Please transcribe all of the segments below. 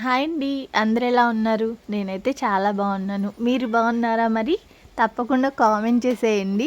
Hi అండి. అందరు ఎలా ఉన్నారు? నేనైతే చాలా బాగున్నాను. మీరు బాగున్నారా మరి? తప్పకుండా కామెంట్ చేసేయండి.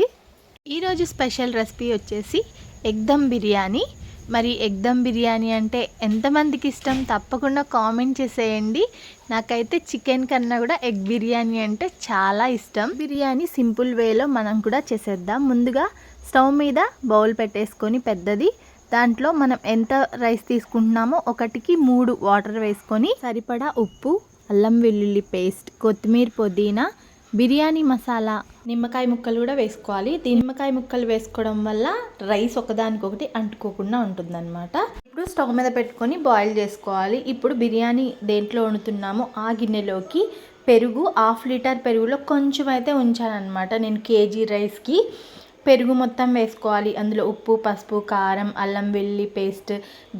ఈరోజు స్పెషల్ రెసిపీ వచ్చేసి ఎగ్ దమ్ బిర్యానీ. మరి ఎగ్ దమ్ బిర్యానీ అంటే ఎంతమందికి ఇష్టం? తప్పకుండా కామెంట్ చేసేయండి. నాకైతే చికెన్ కన్నా కూడా ఎగ్ బిర్యానీ అంటే చాలా ఇష్టం. బిర్యానీ సింపుల్ వేలో మనం కూడా చేసేద్దాం. ముందుగా స్టవ్ మీద బౌల్ పెట్టేసుకొని పెద్దది దాంట్లో మనం ఎంత రైస్ తీసుకుంటున్నామో ఒకటికి మూడు వాటర్ వేసుకొని సరిపడా ఉప్పు అల్లం వెల్లుల్లి పేస్ట్ కొత్తిమీర పుదీనా బిర్యానీ మసాలా నిమ్మకాయ ముక్కలు కూడా వేసుకోవాలి. నిమ్మకాయ ముక్కలు వేసుకోవడం వల్ల రైస్ ఒకదానికొకటి అంటుకోకుండా ఉంటుందన్నమాట. ఇప్పుడు స్టవ్ మీద పెట్టుకొని బాయిల్ చేసుకోవాలి. ఇప్పుడు బిర్యానీ దేంట్లో వండుతున్నామో ఆ గిన్నెలోకి పెరుగు హాఫ్ లీటర్ పెరుగులో కొంచెం అయితే ఉంచానన్నమాట. నేను కేజీ రైస్కి పెరుగు మొత్తం వేసుకోవాలి. అందులో ఉప్పు పసుపు కారం అల్లం వెల్లి పేస్ట్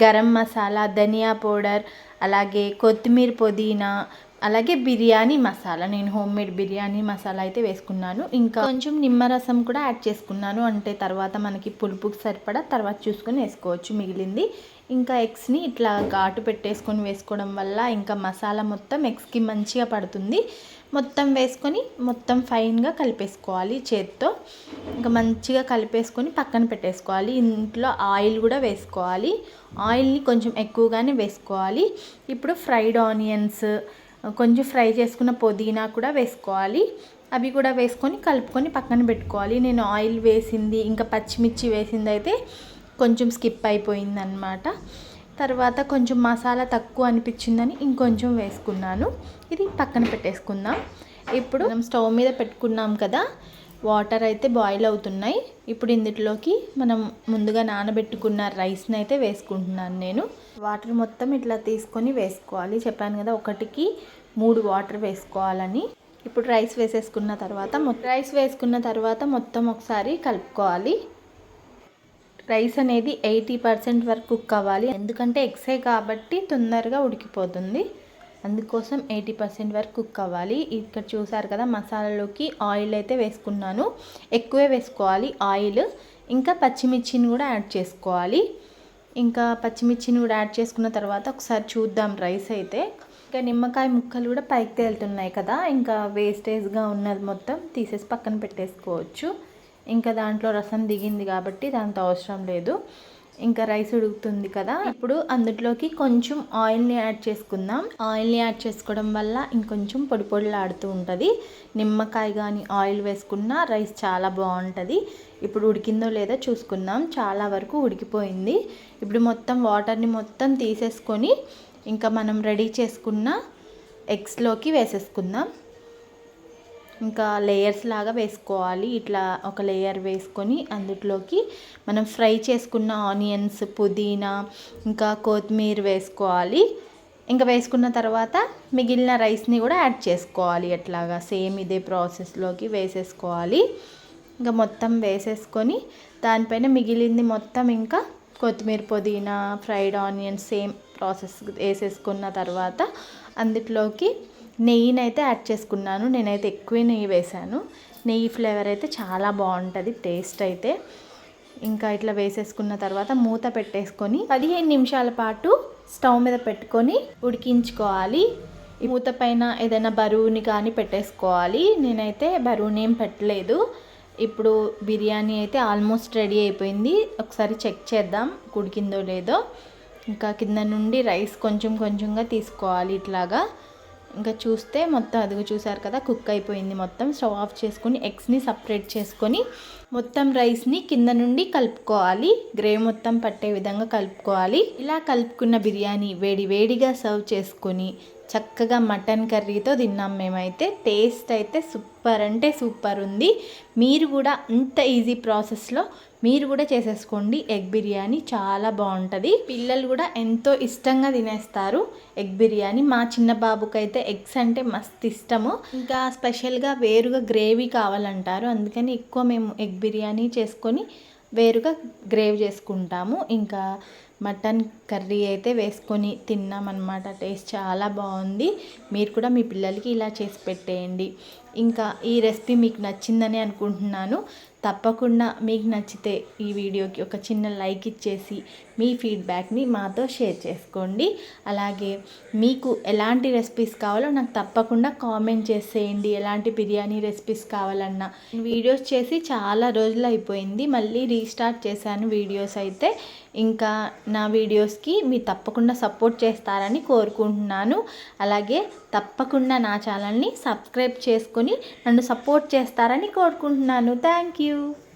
గరం మసాలా ధనియా పౌడర్ అలాగే కొత్తిమీర పుదీనా అలాగే బిర్యానీ మసాలా. నేను హోమ్ మేడ్ బిర్యానీ మసాలా అయితే వేసుకున్నాను. ఇంకా కొంచెం నిమ్మరసం కూడా యాడ్ చేసుకున్నాను. అంటే తర్వాత మనకి పులుపుకి సరిపడా తర్వాత చూసుకొని వేసుకోవచ్చు మిగిలింది. ఇంకా ఎగ్స్ని ఇట్లా ఘాటు పెట్టేసుకొని వేసుకోవడం వల్ల ఇంకా మసాలా మొత్తం ఎగ్స్కి మంచిగా పడుతుంది. మొత్తం వేసుకొని మొత్తం ఫైన్గా కలిపేసుకోవాలి చేత్తో. ఇంకా మంచిగా కలిపేసుకొని పక్కన పెట్టేసుకోవాలి. ఇంట్లో ఆయిల్ కూడా వేసుకోవాలి. ఆయిల్ని కొంచెం ఎక్కువగానే వేసుకోవాలి. ఇప్పుడు ఫ్రైడ్ ఆనియన్స్ కొంచెం ఫ్రై చేసుకున్న పుదీనా కూడా వేసుకోవాలి. అవి కూడా వేసుకొని కలుపుకొని పక్కన పెట్టుకోవాలి. నేను ఆయిల్ వేసింది ఇంకా పచ్చిమిర్చి వేసింది అయితే కొంచెం స్కిప్ అయిపోయింది అనమాట తర్వాత కొంచెం మసాలా తక్కువ అనిపించిందని ఇంకొంచెం వేసుకున్నాను. ఇది పక్కన పెట్టేసుకుందాం. ఇప్పుడు మనం స్టవ్ మీద పెట్టుకున్నాం కదా వాటర్ అయితే బాయిల్ అవుతున్నాయి. ఇప్పుడు ఇందులోకి మనం ముందుగా నానబెట్టుకున్న రైస్ని అయితే వేసుకుంటున్నాను నేను. వాటర్ మొత్తం ఇట్లా తీసుకొని వేసుకోవాలి. చెప్పాను కదా ఒకటికి మూడు వాటర్ వేసుకోవాలని. ఇప్పుడు రైస్ వేసేసుకున్న తర్వాత రైస్ వేసుకున్న తర్వాత మొత్తం ఒకసారి కలుపుకోవాలి. రైస్ అనేది ఎయిటీ పర్సెంట్ వరకు కుక్ అవ్వాలి. ఎందుకంటే ఎగ్సే కాబట్టి తొందరగా ఉడికిపోతుంది. అందుకోసం ఎయిటీ పర్సెంట్ వరకు కుక్ అవ్వాలి. ఇక్కడ చూసారు కదా మసాలాలోకి ఆయిల్ అయితే వేసుకున్నాను. ఎక్కువే వేసుకోవాలి ఆయిల్. ఇంకా పచ్చిమిర్చిని కూడా యాడ్ చేసుకోవాలి. ఇంకా పచ్చిమిర్చిని కూడా యాడ్ చేసుకున్న తర్వాత ఒకసారి చూద్దాం రైస్ అయితే. ఇంకా నిమ్మకాయ ముక్కలు కూడా పైకి తేలుతున్నాయి కదా ఇంకా వేస్టేజ్గా ఉన్నది మొత్తం తీసేసి పక్కన పెట్టేసుకోవచ్చు. ఇంకా దాంట్లో రసం దిగింది కాబట్టి దాంతో అవసరం లేదు. ఇంకా రైస్ ఉడుకుతుంది కదా. ఇప్పుడు అందులోకి కొంచెం ఆయిల్ని యాడ్ చేసుకుందాం. ఆయిల్ని యాడ్ చేసుకోవడం వల్ల ఇంకొంచెం పొడి పొడిలాడుతూ ఉంటుంది. నిమ్మకాయ కానీ ఆయిల్ వేసుకున్న రైస్ చాలా బాగుంటుంది. ఇప్పుడు ఉడికిందో లేదో చూసుకుందాం. చాలా వరకు ఉడికిపోయింది. ఇప్పుడు మొత్తం వాటర్ని మొత్తం తీసేసుకొని ఇంకా మనం రెడీ చేసుకున్న ఎగ్స్లోకి వేసేసుకుందాం. ఇంకా లేయర్స్ లాగా వేసుకోవాలి. ఇట్లా ఒక లేయర్ వేసుకొని అందులోకి మనం ఫ్రై చేసుకున్న ఆనియన్స్ పుదీనా ఇంకా కొత్తిమీర వేసుకోవాలి. ఇంకా వేసుకున్న తర్వాత మిగిలిన రైస్ని కూడా యాడ్ చేసుకోవాలి. అట్లాగా సేమ్ ఇదే ప్రాసెస్లోకి వేసేసుకోవాలి. ఇంకా మొత్తం వేసేసుకొని దానిపైన మిగిలింది మొత్తం ఇంకా కొత్తిమీర పుదీనా ఫ్రైడ్ ఆనియన్స్ సేమ్ ప్రాసెస్ వేసేసుకున్న తర్వాత అందులోకి నెయ్యిని అయితే యాడ్ చేసుకున్నాను. నేనైతే ఎక్కువ నెయ్యి వేశాను. నెయ్యి ఫ్లేవర్ అయితే చాలా బాగుంటుంది టేస్ట్ అయితే. ఇంకా ఇట్లా వేసేసుకున్న తర్వాత మూత పెట్టేసుకొని పదిహేను నిమిషాల పాటు స్టవ్ మీద పెట్టుకొని ఉడికించుకోవాలి. మూత పైన ఏదైనా బరువుని కానీ పెట్టేసుకోవాలి. నేనైతే బరువుని ఏం పెట్టలేదు. ఇప్పుడు బిర్యానీ అయితే ఆల్మోస్ట్ రెడీ అయిపోయింది. ఒకసారి చెక్ చేద్దాం ఉడికిందో లేదో. ఇంకా కింద నుండి రైస్ కొంచెం కొంచెంగా తీసుకోవాలి ఇట్లాగా. ఇంకా చూస్తే మొత్తం అదిగో చూసారు కదా కుక్ అయిపోయింది మొత్తం. స్టవ్ ఆఫ్ చేసుకొని ఎగ్స్ని సపరేట్ చేసుకొని మొత్తం రైస్ని కింద నుండి కలుపుకోవాలి. గ్రేవ్ మొత్తం పట్టే విధంగా కలుపుకోవాలి. ఇలా కలుపుకున్న బిర్యానీ వేడి వేడిగా సర్వ్ చేసుకొని చక్కగా మటన్ కర్రీతో తిన్నాం మేమైతే. టేస్ట్ అయితే సూపర్ అంటే సూపర్ ఉంది. మీరు కూడా అంత ఈజీ ప్రాసెస్లో మీరు కూడా చేసేసుకోండి. ఎగ్ బిర్యానీ చాలా బాగుంటుంది. పిల్లలు కూడా ఎంతో ఇష్టంగా తినేస్తారు. ఎగ్ బిర్యానీ మా చిన్న బాబుకైతే ఎగ్స్ అంటే మస్తు ఇష్టము. ఇంకా స్పెషల్గా వేరుగా గ్రేవీ కావాలంటారు. అందుకని ఎక్కువ మేము ఎగ్ బిర్యానీ చేసుకొని వేరుగా గ్రేవ్ చేసుకుంటాము. ఇంకా మటన్ కర్రీ అయితే వేసుకొని తిన్నామన్నమాట. టేస్ట్ చాలా బాగుంది. మీరు కూడా మీ పిల్లలకి ఇలా చేసి పెట్టేయండి. ఇంకా ఈ రెసిపీ మీకు నచ్చిందని అనుకుంటున్నాను. తప్పకుండా మీకు నచ్చితే ఈ వీడియోకి ఒక చిన్న లైక్ ఇచ్చేసి మీ ఫీడ్బ్యాక్ని మాతో షేర్ చేసుకోండి. అలాగే మీకు ఎలాంటి రెసిపీస్ కావాలో నాకు తప్పకుండా కామెంట్ చేసేయండి. ఎలాంటి బిర్యానీ రెసిపీస్ కావాలన్నా వీడియోస్ చేసి చాలా రోజులు అయిపోయింది. మళ్ళీ రీస్టార్ట్ చేశాను వీడియోస్ అయితే. ఇంకా నా వీడియోస్కి మీరు తప్పకుండా సపోర్ట్ చేస్తారని కోరుకుంటున్నాను. అలాగే తప్పకుండా నా ఛానల్ని సబ్స్క్రైబ్ చేసుకొని నన్ను సపోర్ట్ చేస్తారని కోరుకుంటున్నాను. Thank you. you.